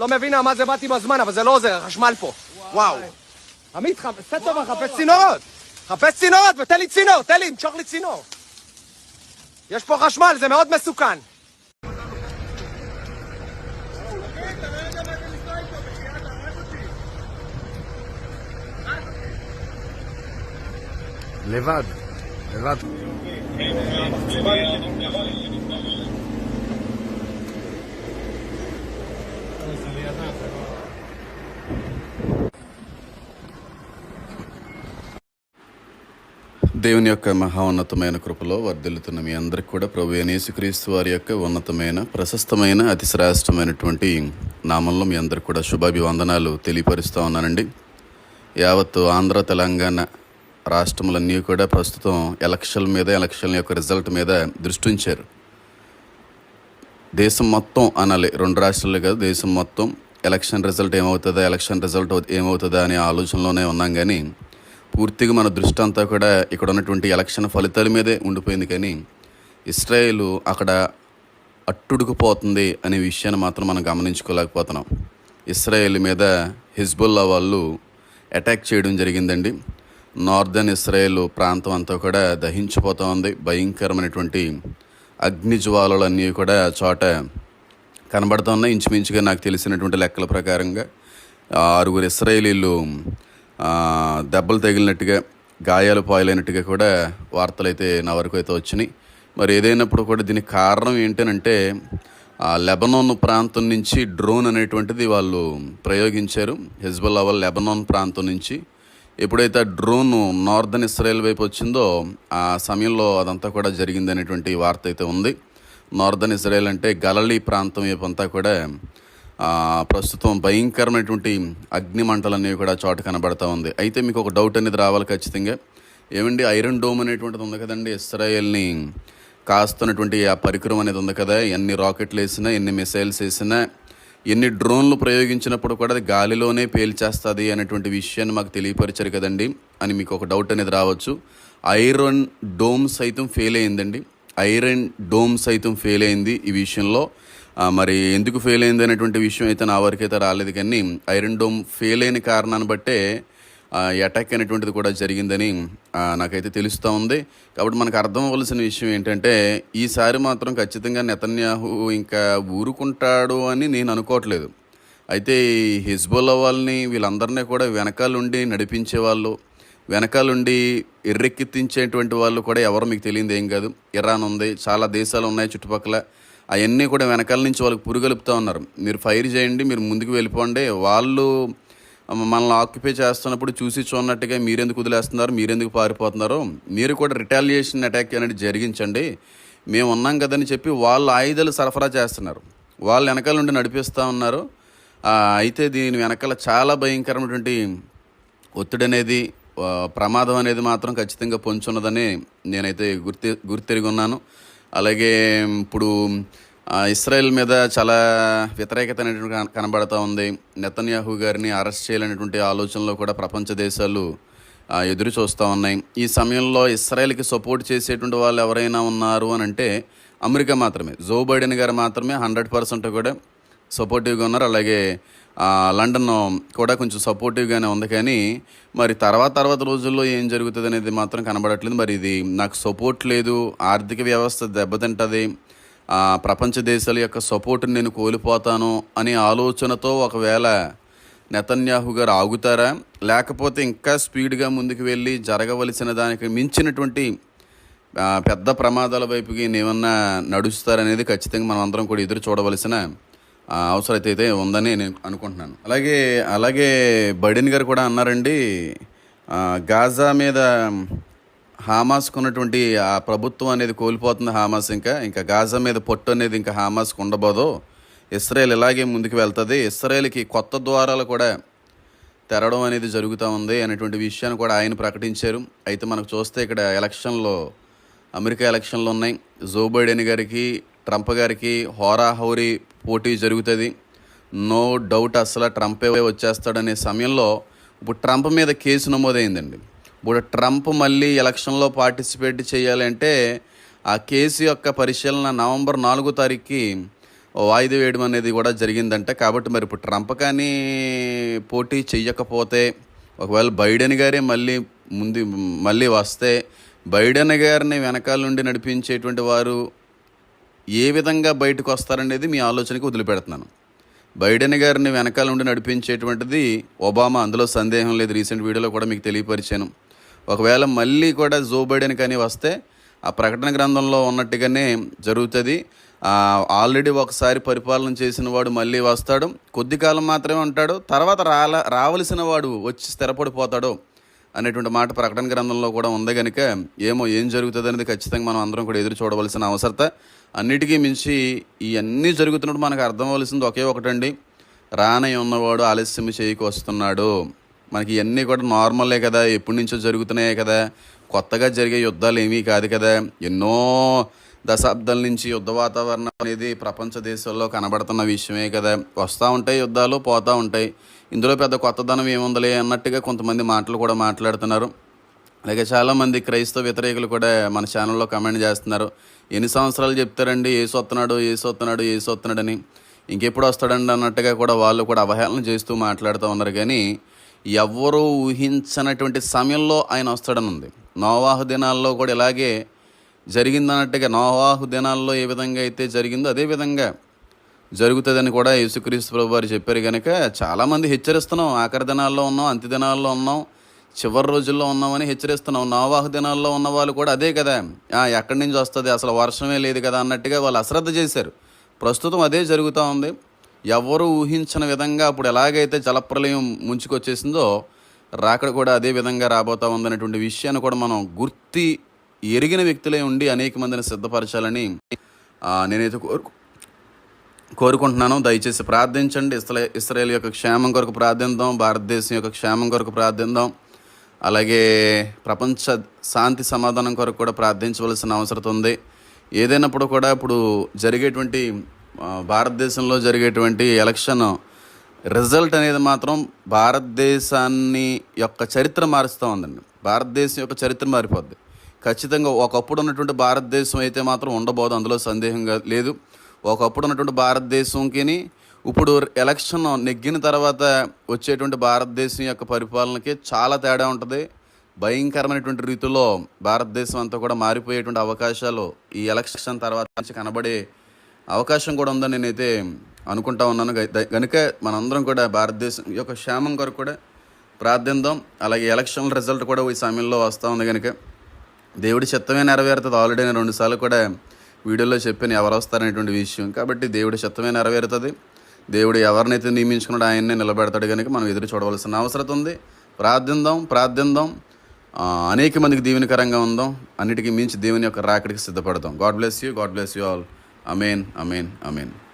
לא מבינה מה זה באתי בזמן, אבל זה לא עוזר, החשמל פה. וואו. עמית, חפש טובה, חפש צינורות. חפש צינורות ותן לי צינור, תן לי, משוך לי צינור. יש פה חשמל, זה מאוד מסוכן. לבד, לבד. దేవుని యొక్క మహోన్నతమైన కృపలో వర్ధిల్లుతున్న మీ అందరికి కూడా ప్రభు అయిన యేసుక్రీస్తు వారి యొక్క ఉన్నతమైన ప్రశస్తమైన అతి శ్రేష్టమైనటువంటి నామంలో మీ అందరికి కూడా శుభాభివందనాలు తెలియపరుస్తూ ఉన్నానండి. యావత్తు ఆంధ్ర తెలంగాణ రాష్ట్రములన్నీ కూడా ప్రస్తుతం ఎలక్షన్ల మీద ఎలక్షన్ల యొక్క రిజల్ట్ మీద దృష్టి ఉంచారు. దేశం మొత్తం అనాలి. రెండు రాష్ట్రాలే కాదు దేశం మొత్తం. ఎలక్షన్ రిజల్ట్ ఏమవుతుందా ఎలక్షన్ రిజల్ట్ ఏమవుతుందా అనే ఆలోచనలోనే ఉన్నాం కానీ పూర్తిగా మన దృష్టి అంతా కూడా ఇక్కడ ఉన్నటువంటి ఎలక్షన్ ఫలితాల మీదే ఉండిపోయింది కానీ ఇస్రాయేల్ అక్కడ అట్టుడుకుపోతుంది అనే విషయాన్ని మాత్రం మనం గమనించుకోలేకపోతున్నాం. ఇస్రాయేల్ మీద హిజ్బుల్లా వాళ్ళు అటాక్ చేయడం జరిగిందండి. నార్దర్న్ ఇస్రాయేల్ ప్రాంతం అంతా కూడా దహించిపోతూ ఉంది. భయంకరమైనటువంటి అగ్ని జ్వాలలన్నీ కూడా చోట కనబడుతున్నాయి ఇంచుమించుగా నాకు తెలిసినటువంటి లెక్కల ప్రకారంగా ఆరుగురు ఇస్రాయేలీలు దెబ్బలు తగిలినట్టుగా గాయాలు పాయలైనట్టుగా కూడా వార్తలు అయితే నా వరకు అయితే వచ్చినాయి. మరి ఏదైనప్పుడు కూడా దీనికి కారణం ఏంటనంటే లెబనాన్ ప్రాంతం నుంచి డ్రోన్ అనేటువంటిది వాళ్ళు ప్రయోగించారు. హెజ్బుల్లా వాళ్ళు లెబనాన్ ప్రాంతం నుంచి ఎప్పుడైతే ఆ డ్రోన్ నార్దర్న్ ఇస్రాయెల్ వైపు వచ్చిందో ఆ సమయంలో అదంతా కూడా జరిగింది అనేటువంటి వార్త అయితే ఉంది. నార్దర్న్ ఇజ్రాయెల్ అంటే గలలీ ప్రాంతం వైపు అంతా కూడా ప్రస్తుతం భయంకరమైనటువంటి అగ్ని అనేవి కూడా చోట కనబడతా ఉంది. అయితే మీకు ఒక డౌట్ అనేది రావాలి ఖచ్చితంగా. ఏమండి ఐరన్ డోమ్ అనేటువంటిది ఉంది కదండి ఇస్రాయెల్ని కాస్తున్నటువంటి ఆ పరికరం అనేది ఉంది కదా ఎన్ని రాకెట్లు వేసినా ఎన్ని మిసైల్స్ వేసినా ఎన్ని డ్రోన్లు ప్రయోగించినప్పుడు కూడా అది గాలిలోనే పేల్చేస్తుంది అనేటువంటి విషయాన్ని మాకు తెలియపరిచారు కదండి అని మీకు ఒక డౌట్ అనేది రావచ్చు. ఐరన్ డోమ్ సైతం ఫెయిల్ అయిందండి. ఐరన్ డోమ్ సైతం ఫెయిల్ అయింది ఈ విషయంలో. మరి ఎందుకు ఫెయిల్ అయింది అనేటువంటి విషయం అయితే నా వరకైతే అయితే రాలేదు కానీ ఐరన్ డోమ్ ఫెయిల్ అయిన కారణాన్ని బట్టే అటాక్ అనేటువంటిది కూడా జరిగిందని నాకైతే తెలుస్తూ ఉంది. కాబట్టి మనకు అర్థం అవ్వాల్సిన విషయం ఏంటంటే ఈసారి మాత్రం ఖచ్చితంగా నెతన్యాహు ఇంకా ఊరుకుంటాడు అని నేను అనుకోవట్లేదు. అయితే ఈ వాళ్ళని వీళ్ళందరినీ కూడా వెనకాలండి నడిపించే వాళ్ళు వెనకాలండి ఎర్రెక్కెత్తించేటువంటి వాళ్ళు కూడా ఎవరు మీకు తెలియదు ఏం కాదు. ఇరాన్ ఉంది చాలా దేశాలు ఉన్నాయి చుట్టుపక్కల. అవన్నీ కూడా వెనకాల నుంచి వాళ్ళకి పురుగలుపుతూ ఉన్నారు. మీరు ఫైర్ చేయండి మీరు ముందుకు వెళ్ళిపోండి. వాళ్ళు మనల్ని ఆక్యుపై చేస్తున్నప్పుడు చూసి చూడనట్టుగా మీరెందుకు వదిలేస్తున్నారు? మీరెందుకు పారిపోతున్నారు? మీరు కూడా రిటాలియేషన్ అటాక్ అనేది జరిగించండి. మేము ఉన్నాం కదని చెప్పి వాళ్ళు ఆయుధాలు సరఫరా చేస్తున్నారు. వాళ్ళు వెనకాల నుండి నడిపిస్తూ ఉన్నారు. అయితే దీని వెనకాల చాలా భయంకరమైనటువంటి ఒత్తిడి అనేది ప్రమాదం అనేది మాత్రం ఖచ్చితంగా పొంచున్నదని నేనైతే గుర్తి గుర్తెరిగి ఉన్నాను. అలాగే ఇప్పుడు ఇస్రాయెల్ మీద చాలా వ్యతిరేకత అనేటువంటి కనబడతా ఉంది. నెతన్యాహు గారిని అరెస్ట్ చేయాలనేటువంటి ఆలోచనలో కూడా ప్రపంచ దేశాలు ఎదురు చూస్తూ ఉన్నాయి. ఈ సమయంలో ఇస్రాయెల్కి సపోర్ట్ చేసేటువంటి వాళ్ళు ఎవరైనా ఉన్నారు అని అంటే అమెరికా మాత్రమే. జో బైడెన్ గారు మాత్రమే హండ్రెడ్ పర్సెంట్ కూడా సపోర్టివ్గా ఉన్నారు. అలాగే లండన్ కూడా కొంచెం సపోర్టివ్గానే ఉంది. కానీ మరి తర్వాత తర్వాత రోజుల్లో ఏం జరుగుతుంది అనేది మాత్రం కనబడట్లేదు. మరి ఇది నాకు సపోర్ట్ లేదు. ఆర్థిక వ్యవస్థ దెబ్బతింటుంది. ప్రపంచ దేశాల యొక్క సపోర్ట్ని నేను కోల్పోతాను అనే ఆలోచనతో ఒకవేళ నెతన్యాహు గారు ఆగుతారా? లేకపోతే ఇంకా స్పీడ్గా ముందుకు వెళ్ళి జరగవలసిన దానికి మించినటువంటి పెద్ద ప్రమాదాల వైపుకి ఏమన్నా నడుస్తారనేది ఖచ్చితంగా మనం అందరం కూడా ఎదురు చూడవలసిన ఆ, అవసరత అయితే ఉందని నేను అనుకుంటున్నాను. అలాగే అలాగే బైడెన్ గారు కూడా అన్నారండి గాజా మీద హామాస్కు ఉన్నటువంటి ఆ ప్రభుత్వం అనేది కోల్పోతుంది హామాస్ ఇంకా. ఇంకా గాజా మీద పొట్టు అనేది ఇంకా హామాస్కు ఉండబోదు. ఇస్రాయేల్ ఇలాగే ముందుకు వెళ్తుంది. ఇస్రాయేల్కి కొత్త ద్వారాలు కూడా తెరవడం అనేది జరుగుతూ ఉంది అనేటువంటి విషయాన్ని కూడా ఆయన ప్రకటించారు. అయితే మనకు చూస్తే ఇక్కడ ఎలక్షన్లో అమెరికా ఎలక్షన్లు ఉన్నాయి. జో బైడెన్ గారికి ట్రంప్ గారికి హోరాహోరీ పోటీ జరుగుతుంది. నో డౌట్ అసలు ట్రంపే వచ్చేస్తాడనే సమయంలో ఇప్పుడు ట్రంప్ మీద కేసు నమోదైందండి. ఇప్పుడు ట్రంప్ మళ్ళీ ఎలక్షన్లో పార్టిసిపేట్ చేయాలంటే ఆ కేసు యొక్క పరిశీలన నవంబర్ నాలుగో తారీఖుకి వాయిదా వేయడం అనేది కూడా జరిగిందంట. కాబట్టి మరి ఇప్పుడు ట్రంప్ కానీ పోటీ చెయ్యకపోతే ఒకవేళ బైడెన్ గారే మళ్ళీ ముందు మళ్ళీ వస్తే బైడెన్ గారిని వెనకాల నుండి నడిపించేటువంటి వారు ఏ విధంగా బయటకు వస్తారనేది మీ ఆలోచనకి వదిలిపెడుతున్నాను. బైడెన్ గారిని వెనకాల నుండి నడిపించేటువంటిది ఒబామా అందులో సందేహం లేదు. రీసెంట్ వీడియోలో కూడా మీకు తెలియపరిచాను. ఒకవేళ మళ్ళీ కూడా జో బైడెన్ కానీ వస్తే ఆ ప్రకటన గ్రంథంలో ఉన్నట్టుగానే జరుగుతుంది. ఆల్రెడీ ఒకసారి పరిపాలన చేసిన వాడు మళ్ళీ వస్తాడు. కొద్ది కాలం మాత్రమే ఉంటాడు. తర్వాత రాల రావలసిన వాడు వచ్చి స్థిరపడిపోతాడు అనేటువంటి మాట ప్రకటన గ్రంథంలో కూడా ఉంది కనుక ఏమో ఏం జరుగుతుంది అనేది ఖచ్చితంగా మనం అందరం కూడా ఎదురు చూడవలసిన అవసరత. అన్నిటికీ మించి ఇవన్నీ జరుగుతున్నప్పుడు మనకు అర్థం అవ్వాల్సింది ఒకే ఒకటండి. రానై ఉన్నవాడు ఆలస్యం చేయకు వస్తున్నాడు మనకి ఇవన్నీ కూడా నార్మలే కదా ఎప్పటి నుంచో జరుగుతున్నాయే కదా. కొత్తగా జరిగే యుద్ధాలు ఏమీ కాదు కదా. ఎన్నో దశాబ్దాల నుంచి యుద్ధ వాతావరణం అనేది ప్రపంచ దేశాల్లో కనబడుతున్న విషయమే కదా. వస్తూ ఉంటాయి యుద్ధాలు పోతూ ఉంటాయి. ఇందులో పెద్ద కొత్తదనం ఏముందలే అన్నట్టుగా కొంతమంది మాటలు కూడా మాట్లాడుతున్నారు. అలాగే చాలామంది క్రైస్తవ వ్యతిరేకులు కూడా మన ఛానల్లో కమెంట్ చేస్తున్నారు. ఎన్ని సంవత్సరాలు చెప్తారండి ఏ సొత్తున్నాడు ఏ సొత్తున్నాడు ఏ సొత్తున్నాడని ఇంకెప్పుడు వస్తాడండి అన్నట్టుగా కూడా వాళ్ళు కూడా అవహేళన చేస్తూ మాట్లాడుతూ ఉన్నారు. కానీ ఎవ్వరూ ఊహించనటువంటి సమయంలో ఆయన వస్తాడని ఉంది నోవాహు దినాల్లో కూడా ఇలాగే జరిగిందన్నట్టుగా నోవాహు దినాల్లో ఏ విధంగా అయితే జరిగిందో అదే విధంగా జరుగుతుందని కూడా యేసుక్రీస్తు ప్రభు వారు చెప్పారు కనుక చాలామంది హెచ్చరిస్తున్నాం ఆఖరి దినాల్లో ఉన్నాం అంత్య దినాల్లో ఉన్నాం చివరి రోజుల్లో ఉన్నామని హెచ్చరిస్తున్నాం. నోవాహు దినాల్లో ఉన్న వాళ్ళు కూడా అదే కదా ఎక్కడి నుంచి వస్తుంది అసలు వర్షమే లేదు కదా అన్నట్టుగా వాళ్ళు అశ్రద్ధ చేశారు. ప్రస్తుతం అదే జరుగుతూ ఉంది. ఎవరు ఊహించిన విధంగా అప్పుడు ఎలాగైతే జలప్రలయం ముంచుకొచ్చేసిందో రాకడ కూడా అదే విధంగా రాబోతా ఉందనేటువంటి విషయాన్ని కూడా మనం గుర్తి ఎరిగిన వ్యక్తులే ఉండి అనేక మందిని సిద్ధపరచాలని నేనైతే కోరుకు కోరుకుంటున్నాను. దయచేసి ప్రార్థించండి. ఇస్రా ఇస్రాయేల్ యొక్క క్షేమం కొరకు ప్రార్థిద్దాం భారతదేశం యొక్క క్షేమం కొరకు ప్రార్థిద్దాం అలాగే ప్రపంచ శాంతి సమాధానం కొరకు కూడా ప్రార్థించవలసిన అవసరం ఉంది. ఏదైనప్పుడు కూడా ఇప్పుడు జరిగేటువంటి భారతదేశంలో జరిగేటువంటి ఎలక్షన్ రిజల్ట్ అనేది మాత్రం భారతదేశాన్ని యొక్క చరిత్ర మారుస్తూ ఉందండి. భారతదేశం యొక్క చరిత్ర మారిపోద్ది. ఖచ్చితంగా ఒకప్పుడు ఉన్నటువంటి భారతదేశం అయితే మాత్రం ఉండబోదు అందులో సందేహంగా లేదు. ఒకప్పుడు ఉన్నటువంటి భారతదేశంకి ఇప్పుడు ఎలక్షన్ నెగ్గిన తర్వాత వచ్చేటువంటి భారతదేశం యొక్క పరిపాలనకి చాలా తేడా ఉంటుంది. భయంకరమైనటువంటి రీతిలో భారతదేశం అంతా కూడా మారిపోయేటువంటి అవకాశాలు ఈ ఎలక్షన్ తర్వాత నుంచి కనబడే అవకాశం కూడా ఉందని నేనైతే అనుకుంటా ఉన్నాను. కనుక మనందరం కూడా భారతదేశం యొక్క క్షేమం కొరకు కూడా ప్రార్థిద్దాం అలాగే ఎలక్షన్ రిజల్ట్ కూడా ఈ సమయంలో వస్తూ ఉంది కనుక దేవుడి చిత్తమే నెరవేరుతుంది. ఆల్రెడీ నేను రెండుసార్లు కూడా వీడియోలో చెప్పాను ఎవరు వస్తారనేటువంటి విషయం. కాబట్టి దేవుడి చిత్తమే నెరవేరుతుంది. దేవుడు ఎవరినైతే నియమించుకున్నాడో ఆయన్నే నిలబెడతాడు కనుక మనం ఎదురు చూడవలసిన అవసరం ఉంది. ప్రార్థిద్దాం ప్రార్థిద్దాం అనేక మందికి దీవెనకరంగా ఉందాం. అన్నిటికీ మించి దేవుని యొక్క రాకడికి సిద్ధపడదాం. God bless you God bless you all. Amen, Amen, Amen.